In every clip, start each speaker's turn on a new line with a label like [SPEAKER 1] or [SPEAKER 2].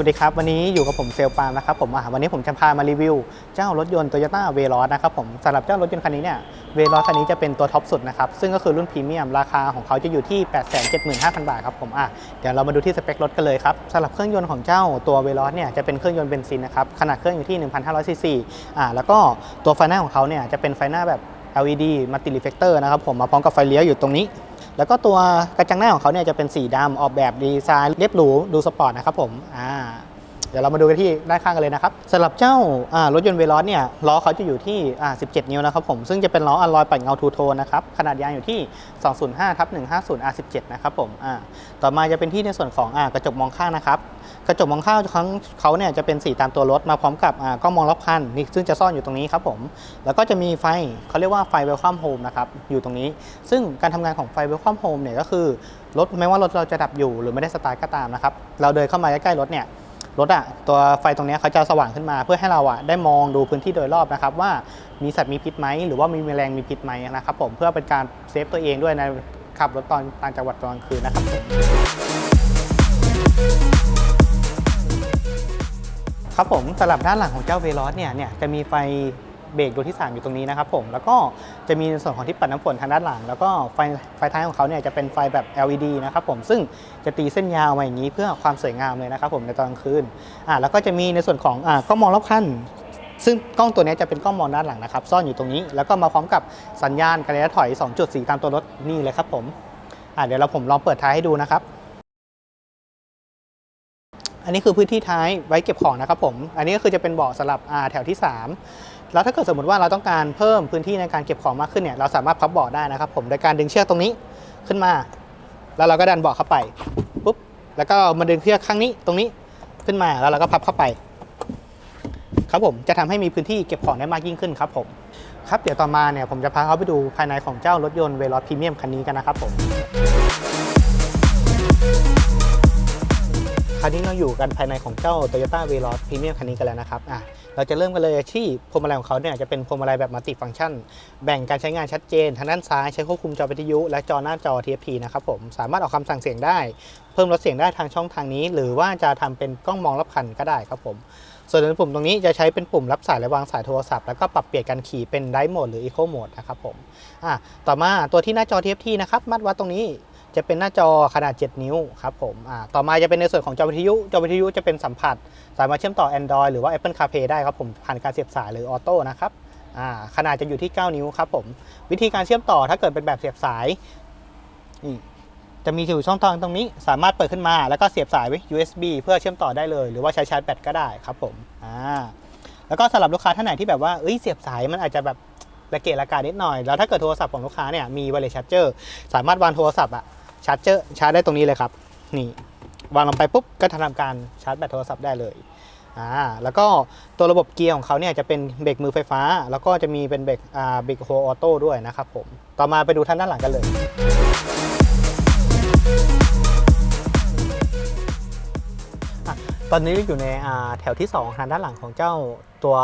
[SPEAKER 1] วัสดีครับ วันนี้อยู่กับผมเซลปามนะครับผมวันนี้ผมจะพามารีวิว เจ้ารถยนต์ Toyota v ว l o s นะครับผมสำหรับเจ้ารถยนต์คันนี้เนี่ยเวล s คันนี้จะเป็นตัวท็อปสุดนะครับ ซึ่งก็คือรุ่นพรีเมียมราคาของเขาจะอยู่ที่ 875,000 บาทครับผมอะเดี๋ยวเรามาดูที่สเปครถกันเลยครับสำหรับเครื่องยนต์ของเจ้าตัวเวล s เนี่ยจะเป็นเครื่องยนต์เบนซินนะครับขนาดเครื่องอยู่ที่ 1,500ซีซีอะแล้วก็ตัวไฟหน้าของเขาเนี่ยจะเป็นไฟหน้าแบบ LED มัลติรีเฟกเตอร์นะครับผมมาพร้อมกับไฟเลี้ยวอยู่ตรงนี้ แล้วก็ตัวกระจังหน้าของเขาเนี่ยจะเป็นสีดำออกแบบดีไซน์เรียบหรูดูสปอร์ตนะครับผมอ่า เดี๋ยวเรามาดูกันที่ด้านข้างกันเลยนะครับสำหรับเจ้ารถยนต์เวลอสเนี่ยล้อเขาจะอยู่ที่ 17 นิ้วนะครับผมซึ่งจะเป็นล้ออลลอยปัดเงาทูโทนนะครับขนาดยางอยู่ที่ 205ทับ150 R17 นะครับผมต่อมาจะเป็นที่ในส่วนของอกระจกมองข้างนะครับกระจกมองข้างของเขาเนี่ยจะเป็นสีตามตัวรถมาพร้อมกับกล้องมองรอบคันนี่ซึ่งจะซ่อนอยู่ตรงนี้ครับผมแล้วก็จะมีไฟเขาเรียกว่าไฟ Welcome Home นะครับอยู่ตรงนี้ ซึ่งการทำงานของไฟ Welcome Home เนี่ยก็คือรถไม่ว่ารถเราจะดับอยู่หรือไม่ได้สตาร์ทก็ตามนะครับ เราเดินเข้ามาใกล้ๆรถเนี่ย รถอะตัวไฟตรงนี้เขาจะสว่างขึ้นมา เพื่อให้เราอะได้มองดูพื้นที่โดยรอบนะครับ ว่ามีสัตว์มีพิษไหมหรือว่ามีแมลงมีพิษไหมนะครับ ผมเพื่อเป็นการเซฟตัวเองด้วยในขับรถตอนต่างจังหวัดตอนกลางคืนนะครับผมครับผมสลับด้านหลังของเจ้าเวล s เนี่ยเนี่ยจะมีไฟ เบรกดวงที่ 3 อยู่ตรงนี้นะครับผมแล้วก็จะมีในส่วนของที่ปัดน้ำฝนทางด้านหลัง แล้วก็ไฟไฟท้ายของเขาเนี่ยจะเป็นไฟแบบ LED นะครับผมซึ่งจะตีเส้นยาวมาอย่างนี้เพื่อความสวยงามเลยนะครับผมในตอนกลางคืนอ่าแล้วก็จะมีในส่วนของอ่ากล้องมองรอบคันซึ่งกล้องตัวนี้จะเป็นกล้องมองด้านหลังนะครับ ซ่อนอยู่ตรงนี้ แล้วก็มาพร้อมกับสัญญาณการระยะถอย2จุดสีตามตัวรถนี่เลยครับผมอ่าเดี๋ยวเราผมลองเปิดท้ายให้ดูนะครับ อันนี้คือพื้นที่ท้ายไว้เก็บของนะครับผม อันนี้ก็คือจะเป็นเบาะสำหรับแถวที่ 3 แล้วถ้าเกิดสมมติว่าเราต้องการเพิ่มพื้นที่ในการเก็บของมากขึ้นเนี่ยเราสามารถพับเบาะได้นะครับผมโดยการดึงเชือกตรงนี้ขึ้นมา แล้วเราก็ดันเบาะเข้าไปปุ๊บแล้วก็มาดึงเชือกข้างนี้ตรงนี้ขึ้นมาแล้วเราก็พับเข้าไป ครับผมจะทำให้มีพื้นที่เก็บของได้มากยิ่งขึ้นครับผมครับเดี๋ยวต่อมาเนี่ยผมจะพาเขาไปดูภายในของเจ้ารถยนต์เวล s พรีเมียมคันนี้กันนะครับผม คราวนี้เราอยู่กันภายในของเจ้า Toyota v ว l o s Premium คันนี้กันแล้วนะครับอะเราจะเริ่มกันเลยที่พวงมาลัยของเขาเนี่ยจะเป็นพวงมาลัยแบบมัลติฟังก์ชัน แบ่งการใช้งานชัดเจน ทางด้านซ้ายใช้ควบคุมจอวิทยุ และจอหน้าจอ TFT นะครับผมสามารถออกคำสั่งเสียงได้ เพิ่มลดเสียงได้ทางช่องทางนี้ หรือว่าจะทำเป็นกล้องมองรอบคันก็ได้ครับผมส่วนในปุ่มตรงนี้จะใช้เป็นปุ่มรับสายและวางสายโทรศัพท์แล้วก็ปรับเปลี่ยนการขี่เป็นไดโหมดหรือ Eco Mode นะครับผมอะต่อมาตัวที่หน้าจอ TFT นะครับมัดวัดตรงนี้ จะเป็นหน้าจอขนาด 7 นิ้วครับผมต่อมาจะเป็นในส่วนของจอวิทยุ จอวิทยุจะเป็นสัมผัส สามารถเชื่อมต่อ Android หรือว่า Apple CarPlay ได้ครับผม ผ่านการเสียบสายหรือออโต้นะครับขนาดจะอยู่ที่ 9 นิ้วครับผม วิธีการเชื่อมต่อถ้าเกิดเป็นแบบเสียบสายจะมีอยู่ช่องทางตรงนี้ สามารถเปิดขึ้นมา แล้วก็เสียบสายไว้ USB เพื่อเชื่อมต่อได้เลย หรือว่าใช้ชาร์จแบตก็ได้ครับผมแล้วก็สำหรับลูกค้าท่านไหนที่แบบว่าเอ้ยเสียบสายมันอาจจะแบบระเกะระกานิดหน่อย แล้วถ้าเกิดโทรศัพท์ของลูกค้าเนี่ยมี wireless charger สามารถวางโทรศัพท์อะ ชาร์จเจอร์ชาร์จได้ตรงนี้เลยครับนี่วางลงไปปุ๊บก็ทำการชาร์จแบตโทรศัพท์ได้เลยอ่าแล้วก็ตัวระบบเกียร์ของเขาเนี่ยจะเป็นเบรกมือไฟฟ้า แล้วก็จะมีเป็นเบรกอ่าเบรกโฮออโต้ด้วยนะครับผมต่อมาไปดูท่านด้านหลังกันเลย ตอนนี้อยู่ในแถวที่ 2 ทางด้านหลังของเจ้าตัว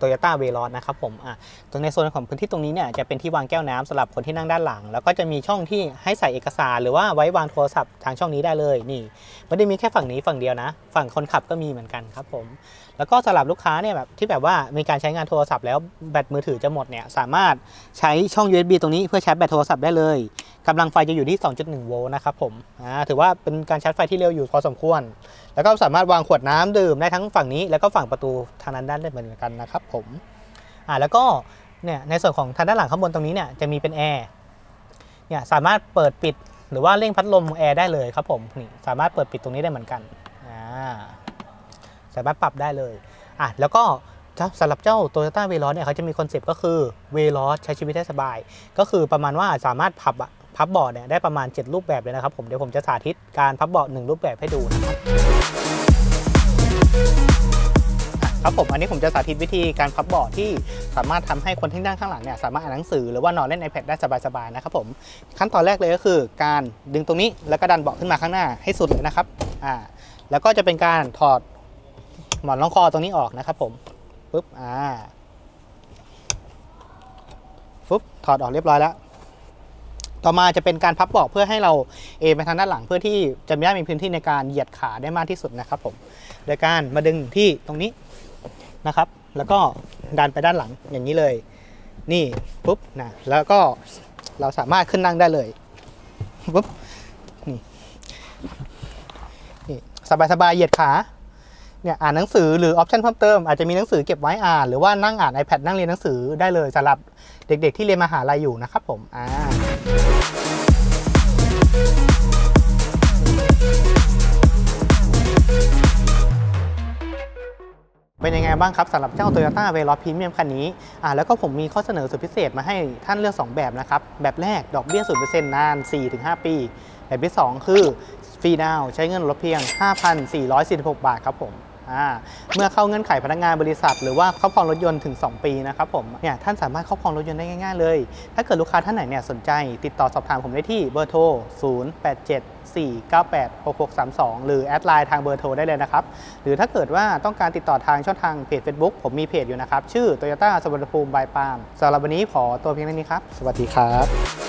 [SPEAKER 1] Toyota v ว l o s นะครับผมอะตรงในโซนของพื้นที่ตรงนี้เนี่ยจะเป็นที่วางแก้วน้ำสำหรับคนที่นั่งด้านหลัง แล้วก็จะมีช่องที่ให้ใส่เอกสาร หรือว่าไว้วางโทรศัพท์ทางช่องนี้ได้เลยนี่ไม่ได้มีแค่ฝั่งนี้ฝั่งเดียวนะ ฝั่งคนขับก็มีเหมือนกันครับผมแล้วก็สำหรับลูกค้าเนี่ยแบบที่แบบว่ามีการใช้งานโทรศัพท์แล้วแบตมือถือจะหมดเนี่ยสามารถใช้ช่อง USB ตรงนี้เพื่อชาร์จแบตโทรศัพท์ได้เลย กำลังไฟจะอยู่ที่ 2.1 โวลต์นะครับผมอ่าถือว่าเป็นการชาร์จไฟที่เร็วอยู่พอสมควร แล้วก็สามารถวางขวดน้ำดื่มได้ทั้งฝั่งนี้ แล้วก็ฝั่งประตูทางนั้นด้านได้เหมือนกันนะครับผมอ่าแล้วก็เนี่ยในส่วนของทางด้านหลังข้างบนตรงนี้เนี่ยจะมีเป็นแอร์เนี่ยสามารถเปิดปิดหรือว่าเร่งพัดลมแอร์ได้เลยครับผมนี่สามารถเปิดปิดตรงนี้ได้เหมือนกันอ่าสามารถปรับได้เลยอะแล้วก็สำหรับเจ้า Toyota v ว l o s เนี่ยเขาจะมีคอนเซปต์ก็คือ v ว l o s ใช้ชีวิตได้สบาย ก็คือประมาณว่าสามารถพับอะ พับเบาะเนี่ยได้ประมาณ 7 รูปแบบเลยนะครับผมเดี๋ยวผมจะสาธิตการพับเบาะหนึ่งรูปแบบให้ดูนะครับครับผมอันนี้ผมจะสาธิตวิธีการพับเบาะที่สามารถทำให้คนที่นั่งข้างหลังเนี่ยสามารถอ่านหนังสือหรือว่านอนเล่น iPad ได้สบายๆนะครับผมขั้นตอนแรกเลยก็คือ การดึงตรงนี้แล้วก็ดันเบาะขึ้นมาข้างหน้าให้สุดเลยนะครับอ่าแล้วก็จะเป็นการถอดหมอนรองคอตรงนี้ออกนะครับผมปุ๊บอ่าปุ๊บถอดออกเรียบร้อยแล้ว ต่อมาจะเป็นการพับเบาะเพื่อให้เราเอไปทางด้านหลังเพื่อที่จะได้มีพื้นที่ในการเหยียดขาได้มากที่สุดนะครับผมโดยการมาดึงที่ตรงนี้นะครับ แล้วก็ดันไปด้านหลังอย่างนี้เลย นี่ปุ๊บนะแล้วก็เราสามารถขึ้นนั่งได้เลยปุ๊บนี่นี่สบายๆเหยียดขา เนี่ยอ่านหนังสือหรือออปชันเพิ่มเติมอาจจะมีหนังสือเก็บไว้อ่านหรือว่านั่งอ่าน iPad นั่งเรียนหนังสือได้เลยสำหรับเด็กๆ ที่เรียนมหาลัยอยู่นะครับผมอ่าเป็นยังไงบ้างครับสำหรับเจ้า Toyota v e l o s Premium คันนี้อ่าแล้วก็ผมมีข้อเสนอสุดพิเศษมาให้ท่านเลือก 2 แบบนะครับ แบบแรกดอกเบี้ย 0%นาน 4-5 ปี แบบที่ 2 คือฟรีดาวใช้เงินลดเพียง 5,446 บาทครับผม เมื่อเข้าเงื่อนไขพนักงานบริษัท หรือว่าครอบครองรถยนต์ถึง 2 ปีนะครับผมเนี่ยท่านสามารถครอบครองรถยนต์ได้ง่ายๆเลย ถ้าเกิดลูกค้าท่านไหนเนี่ยสนใจ ติดต่อสอบถามผมได้ที่เบอร์โทร 0874986632 หรือแอดไลน์ทางเบอร์โทรได้เลยนะครับ หรือถ้าเกิดว่าต้องการติดต่อทางช่องทางเพจ Facebook ผมมีเพจอยู่นะครับ ชื่อ Toyota สวรรณภูมิบายปามสำหรับวันนี้ขอตัวเพียงเท่านี้ครับ สวัสดีครับ